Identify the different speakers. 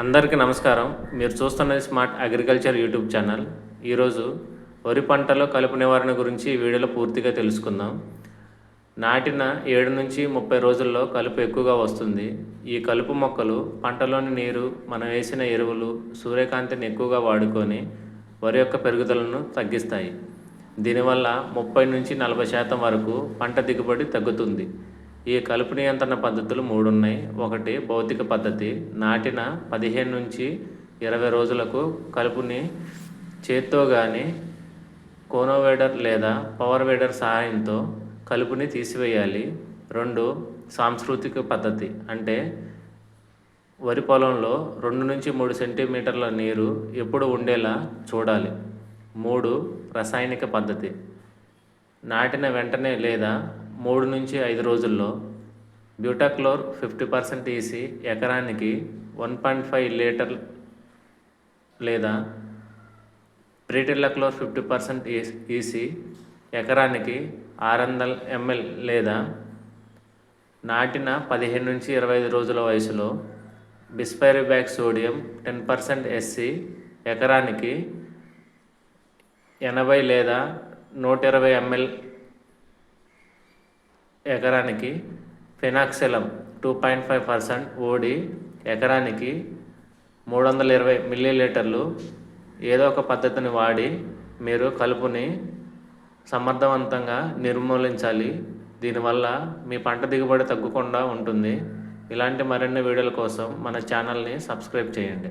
Speaker 1: అందరికీ నమస్కారం. మీరు చూస్తున్నది స్మార్ట్ అగ్రికల్చర్ యూట్యూబ్ ఛానల్ ఈరోజు వరి పంటలో కలుపు నివారణ గురించి ఈ వీడియోలో పూర్తిగా తెలుసుకుందాం. నాటిన ఏడు నుంచి ముప్పై రోజుల్లో కలుపు ఎక్కువగా వస్తుంది. ఈ కలుపు మొక్కలు పంటలోని నీరు మనం వేసిన ఎరువులు సూర్యకాంతిని ఎక్కువగా వాడుకొని వరి యొక్క పెరుగుదలను తగ్గిస్తాయి. దీనివల్ల ముప్పై నుంచి నలభై శాతం వరకు పంట దిగుబడి తగ్గుతుంది. ఈ కలుపు నియంత్రణ పద్ధతులు మూడు ఉన్నాయి ఒకటి భౌతిక పద్ధతి. నాటిన పదిహేను నుంచి ఇరవై రోజులకు కలుపుని చేత్తో కానీ కోనోవేడర్ లేదా పవర్ వేడర్ సహాయంతో కలుపుని తీసివేయాలి. రెండు సాంస్కృతిక పద్ధతి. అంటే వరి పొలంలో రెండు నుంచి మూడు సెంటీమీటర్ల నీరు ఎప్పుడు ఉండేలా చూడాలి. మూడు రసాయనిక పద్ధతి. నాటిన వెంటనే లేదా మూడు నుంచి ఐదు రోజుల్లో బ్యూటాక్లోర్ ఫిఫ్టీ పర్సెంట్ ఈసీ ఎకరానికి వన్ పాయింట్ ఫైవ్ లీటర్ లేదా ప్రీటిల్లక్లోర్ ఫిఫ్టీ పర్సెంట్ ఈసీ ఎకరానికి ఆరు వందల ఎంఎల్ లేదా నాటిన పదిహేను నుంచి ఇరవై ఐదు రోజుల వయసులో bispyribac sodium ten percent SC ఎకరానికి ఎనభై లేదా నూట ఇరవై ఎంఎల్ ఎకరానికి penoxsulam two point five percent OD ఎకరానికి మూడు వందల ఇరవై మిల్లీ లీటర్లు ఏదో ఒక పద్ధతిని వాడి మీరు కలుపుని సమర్థవంతంగా నిర్మూలించాలి. దీనివల్ల మీ పంట దిగుబడి తగ్గకుండా ఉంటుంది. ఇలాంటి మరిన్ని వీడియోల కోసం మన ఛానల్ని సబ్స్క్రైబ్ చేయండి.